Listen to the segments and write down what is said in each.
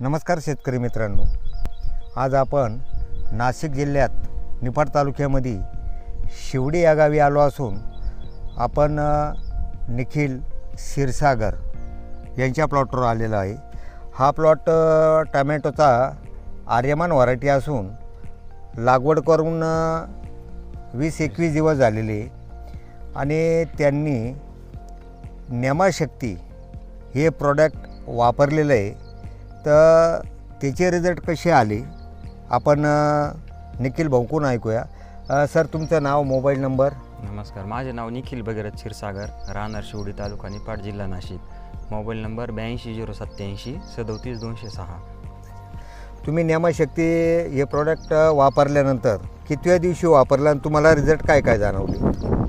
नमस्कार शेतकरी मित्रांनो. आज आपण नाशिक जिल्ह्यात निफाड तालुक्यामध्ये शिवडी या गावी आलो असून आपण निखिल क्षीरसागर यांच्या प्लॉटवर आलेलो आहे. हा प्लॉट टमॅटोचा आर्यमान व्हरायटी असून लागवड करून वीस एकवीस दिवस झालेले आणि त्यांनी नेमाशक्ती हे प्रॉडक्ट वापरलेलं आहे. तर त्याचे रिझल्ट कसे आले? आपण निखिल भाऊकून ऐकूया? सर तुमचं नाव मोबाईल नंबर? नमस्कार माझे नाव निखिल भगीरथ क्षीरसागर राहणार शिवडी तालुका निपाड जिल्हा नाशिक. मोबाईल नंबर ब्याऐंशी झिरो सत्त्याऐंशी सदोतीस दोनशे सहा. तुम्ही नेमाशक्ती हे प्रॉडक्ट वापरल्यानंतर कितव्या दिवशी वापरलं आणि तुम्हाला रिझल्ट काय काय जाणवले?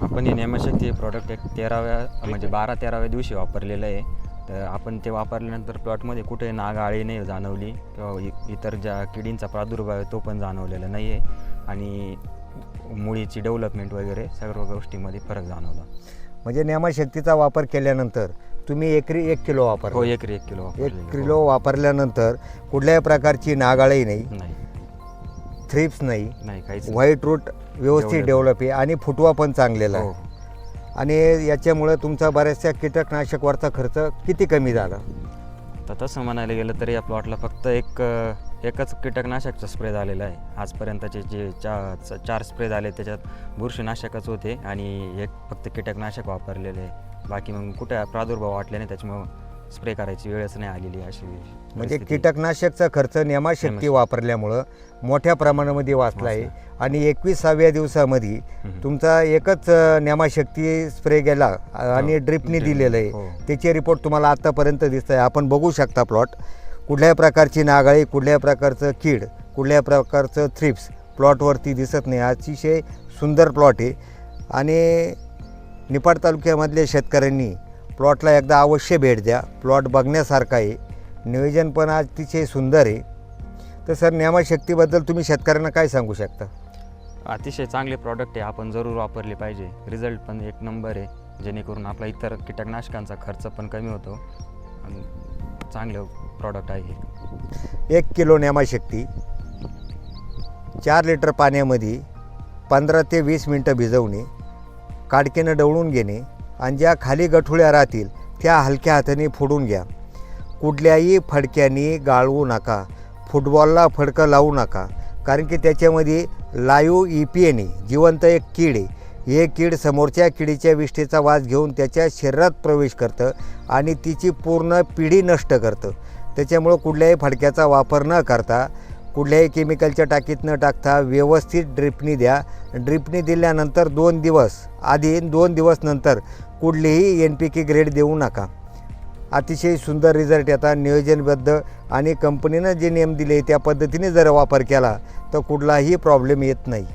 आपण हे नेमशक्ती हे प्रॉडक्ट एक तेराव्या म्हणजे बारा तेराव्या दिवशी वापरलेलं आहे. तर आपण ते वापरल्यानंतर प्लॉटमध्ये कुठे नाग आळी नाही जाणवली किंवा इतर ज्या किडींचा प्रादुर्भाव आहे तो पण जाणवलेला नाही आहे आणि मुळीची डेव्हलपमेंट वगैरे सर्व गोष्टीमध्ये फरक जाणवला. म्हणजे नेमाशक्तीचा वापर केल्यानंतर तुम्ही एकरी एक किलो हो वापर एकरी एक किलो एक. किलो वापरल्यानंतर कुठल्याही प्रकारची नागाळी नाही. थ्रिप्स नाही. व्हाईट रूट व्यवस्थित. डेव्हलप आहे आणि फुटवा पण चांगलेला हो आहे. आणि याच्यामुळे तुमचा बऱ्याचशा कीटकनाशकवरचा खर्च किती कमी झाला? तर तसं म्हणायला गेलं तरी या प्लॉटला फक्त एक एकच कीटकनाशकचा स्प्रे झालेला आहे. आजपर्यंतचे जे चा च- चार स्प्रे झाले त्याच्यात बुरशीनाशकच होते आणि एक फक्त कीटकनाशक वापरलेले आहे. बाकी मग कुठे प्रादुर्भाव वाटले नाही त्याच्यामुळं स्प्रे करायची वेळच नाही आलेली अशी म्हणजे परिस्थिती. कीटकनाशकचा खर्च नेमाशक्ती. वापरल्यामुळं मोठ्या प्रमाणामध्ये वाचला आहे आणि एकविसाव्या दिवसामध्ये हम्म. तुमचा एकच अ, नेमाशक्ती स्प्रे गेला अ, आणि हो, ड्रिपनी. दिलेलं आहे हो. त्याचे रिपोर्ट तुम्हाला आत्तापर्यंत दिसत आहे आपण बघू शकता प्लॉट कुठल्याही प्रकारची नागाळी कुठल्याही प्रकारचं कीड कुठल्याही प्रकारचं थ्रिप्स प्लॉटवरती दिसत नाही अतिशय सुंदर प्लॉट आहे आणि निपाड तालुक्यामधल्या शेतकऱ्यांनी प्लॉटला एकदा अवश्य भेट द्या. प्लॉट बघण्यासारखा आहे. नियोजन पण अतिशय सुंदर आहे. तर सर नेमाशक्तीबद्दल तुम्ही शेतकऱ्यांना काय सांगू शकता? अतिशय चांगले प्रॉडक्ट आहे. आपण जरूर वापरले पाहिजे. रिझल्ट पण एक नंबर आहे. जेणेकरून आपला इतर कीटकनाशकांचा खर्च पण कमी होतो. आणि चांगलं प्रॉडक्ट आहे हे. एक किलो नेमाशक्ती चार लिटर पाण्यामध्ये पंधरा ते वीस मिनटं भिजवणे काडकेनं डवळून घेणे आणि ज्या खाली गठुळ्या राहतील त्या हलक्या हाताने फोडून घ्या. कुठल्याही फडक्याने गाळवू नका. फुटबॉलला फडकं लावू नका. कारण की त्याच्यामध्ये लायू ई पी जिवंत एक कीड आहे. हे कीड समोरच्या किडीच्या विष्ठेचा वास घेऊन त्याच्या शरीरात प्रवेश करतं आणि तिची पूर्ण पिढी नष्ट करतं. त्याच्यामुळं कुठल्याही फडक्याचा वापर न करता कुठल्याही केमिकलच्या टाकीत न टाकता व्यवस्थित ड्रिपनी द्या. ड्रिपनी दिल्यानंतर दोन दिवस आधी दोन दिवस नंतर कुठलीही एन पी के ग्रेड देऊ नका. अतिशय सुंदर रिझल्ट येतात नियोजनबद्ध आणि कंपनीनं जे नियम दिले त्या पद्धतीने जर वापर केला तर कुठलाही प्रॉब्लेम येत नाही.